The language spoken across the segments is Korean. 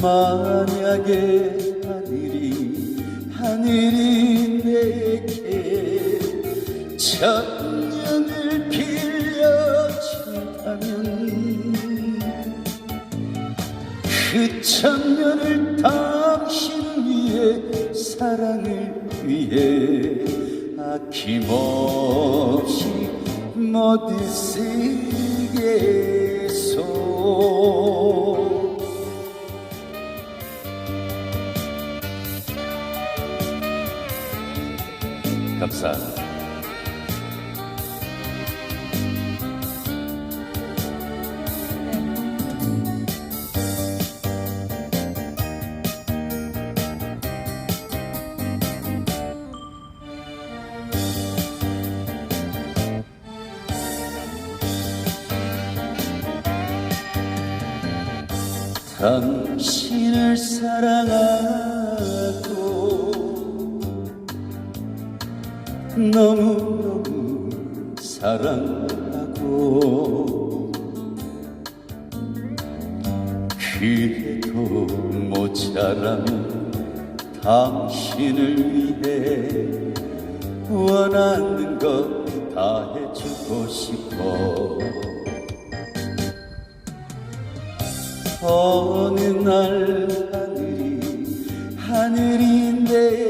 만약에 하늘이 하늘이 내게 천년을 빌려준다면 그 천년을 당신을 위해 사랑을 위해 아낌없이 모두 쓰겠소 감사합니다. 당신을 사랑하 너무너무 사랑하고 그래도 모자라면 당신을 위해 원하는 것 다 해주고 싶어. 어느 날 하늘이 내게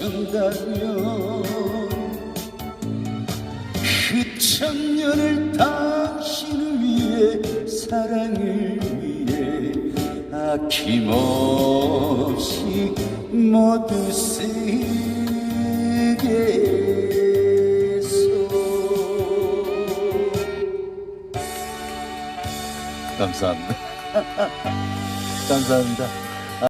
빌려준다면 그 천년을 당신을 위해 사랑을 위해 아낌없이 모두 쓰겠소 감사합니다. 감사합니다